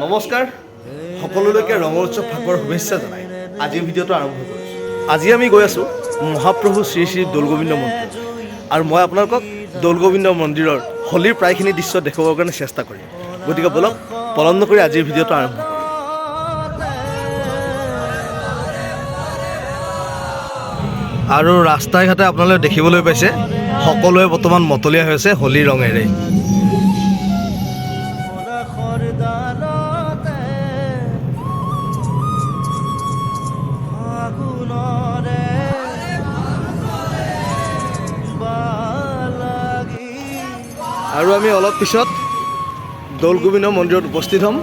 নমস্কাৰ। সকলোলৈকে ৰঙৰ উৎসৱ ফাকৰ শুভেচ্ছা জনাই। আজিৰ ভিডিঅ'টো আৰম্ভ কৰিছোঁ। আজি আমি গৈ আছোঁ মহাপ্ৰভু শ্ৰী শ্ৰী দৌলগোবিন্দ মন্দিৰ। আৰু মই আপোনালোকক দৌলগোবিন্দ মন্দিৰৰ হোলীৰ প্ৰায়খিনি দৃশ্য দেখুৱাবৰ কাৰণে চেষ্টা কৰিম। গতিকে বলক পলম নকৰি আজিৰ ভিডিঅ'টো আৰম্ভ কৰোঁ। আৰু ৰাস্তাই ঘাটে আপোনালোকে দেখিবলৈ পাইছে, সকলোৱে বৰ্তমান মতলীয়া হৈ আছে হোলী ৰঙেৰে আমি অলপ পিছত দৌল গোবিন্দ মন্দিৰত উপস্থিত হ'ম।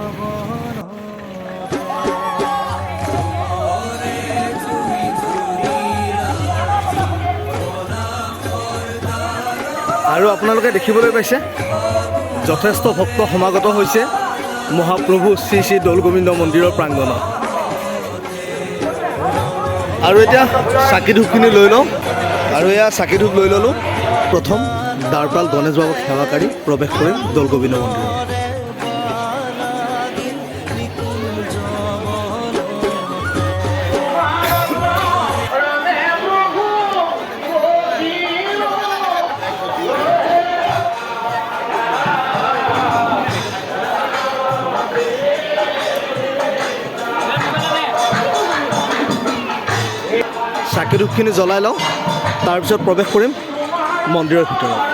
আৰু আপোনালোকে দেখিবলৈ পাইছে, যথেষ্ট ভক্ত সমাগত হৈছে মহাপ্ৰভু শ্ৰী শ্ৰী দৌল গোবিন্দ মন্দিৰৰ প্ৰাংগণত। আৰু এতিয়া চাকি ধূপখিনি লৈ লওঁ। আৰু এয়া চাকি ধূপ লৈ ল'লোঁ, প্ৰথম। দ্বাৰপাল গণেশ বাবুক সেৱা কৰি প্ৰৱেশ কৰিম দৌল চাকি ধূপখিনি জ্বলাই লওঁ। তাৰপিছত প্ৰৱেশ কৰিম মন্দিৰৰ ভিতৰত।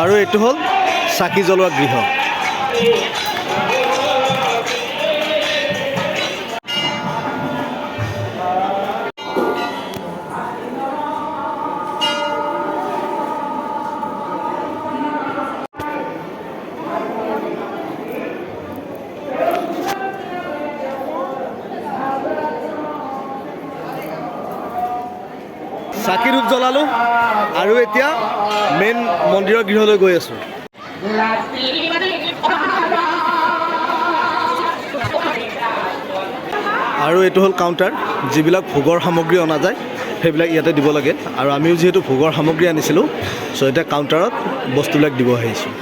আৰু এইটো হ'ল চাকি জ্বলোৱা গৃহ। চাকি ধূপ জ্বলালোঁ। আৰু এতিয়া মেইন মন্দিৰৰ গৃহলৈ গৈ আছোঁ। আৰু এইটো হ'ল কাউণ্টাৰ যিবিলাক ভোগৰ সামগ্ৰী অনা যায়, সেইবিলাক ইয়াতে দিব লাগে। আৰু আমিও যিহেতু ভোগৰ সামগ্ৰী আনিছিলোঁ চ' এতিয়া কাউণ্টাৰত বস্তুবিলাক দিব আহিছোঁ।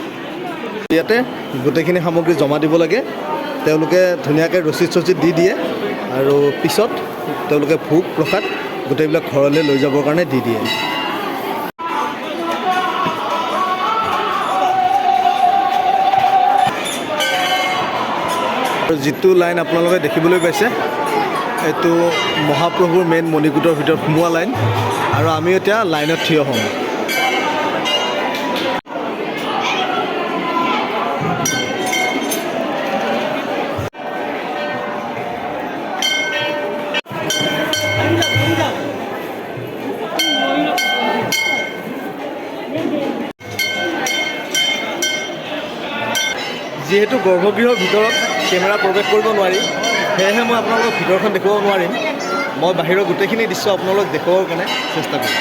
ইয়াতে গোটেইখিনি সামগ্ৰী জমা দিব লাগে। তেওঁলোকে ধুনীয়াকৈ ৰচিদ চচিদ দি দিয়ে। আৰু পিছত তেওঁলোকে ভোগ প্ৰসাদ গোটেইবিলাক ঘৰলৈ লৈ যাবৰ কাৰণে দি দিয়ে। যিটো লাইন আপোনালোকে দেখিবলৈ পাইছে, এইটো মহাপ্ৰভুৰ মেইন মণিকূটৰ ভিতৰত সোমোৱা লাইন। আৰু আমি এতিয়া লাইনত থিয় হ'ম। যিহেতু গৰ্ভগৃহৰ ভিতৰত কেমেৰা প্ৰৱেশ কৰিব নোৱাৰি, সেয়েহে মই আপোনালোকক ভিতৰখন দেখুৱাব নোৱাৰিম। মই বাহিৰৰ গোটেইখিনি দৃশ্য আপোনালোকক দেখুৱাবৰ কাৰণে চেষ্টা কৰিম।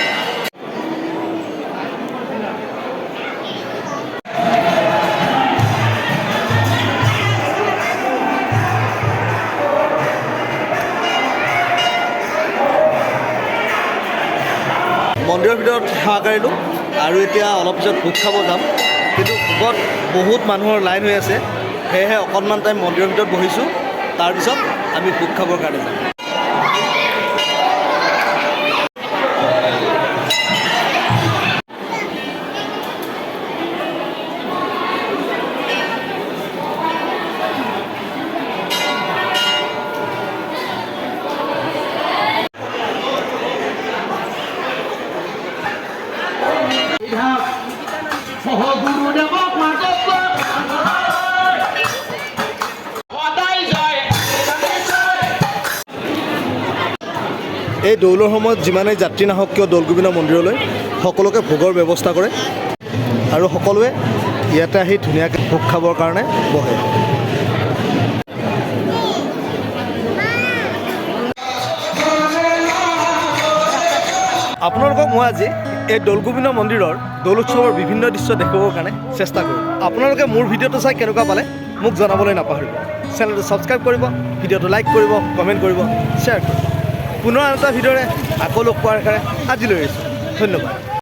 মন্দিৰৰ ভিতৰত সেৱা কৰিলোঁ আৰু এতিয়া অলপ পিছত ভোগ খাব যাম। কিন্তু ভোগত বহুত মানুহৰ লাইন হৈ আছে। সেয়েহে অকণমান টাইম মন্দিৰৰ ভিতৰত বহিছোঁ। তাৰপিছত আমি ভোগ খাবৰ কাৰণে যাম। সহগুৰুদেৱক এই দৌলৰ সময়ত যিমানেই যাত্ৰী নাহক, কিয় দৌল গোবিন্দ মন্দিৰলৈ, সকলোকে ভোগৰ ব্যৱস্থা কৰে আৰু সকলোৱে ইয়াতে আহি ধুনীয়াকৈ ভোগ খাবৰ কাৰণে বহে। আপোনালোকক মই আজি এই দৌল গোবিন্দ মন্দিৰৰ দৌল উৎসৱৰ বিভিন্ন দৃশ্য দেখুৱাবৰ কাৰণে চেষ্টা কৰিম আপোনালোকে মোৰ ভিডিঅ'টো চাই কেনেকুৱা পালে মোক জনাবলৈ নাপাহৰিব। চেনেলটো ছাবস্ক্ৰাইব কৰিব, ভিডিঅ'টো লাইক কৰিব কমেণ্ট কৰিব শ্বেয়াৰ কৰিব। পুনৰ এটা ভিডিঅ'ৰে আকৌ লগ পোৱাৰ কাৰণে আজিলৈ আহিছোঁ। ধন্যবাদ।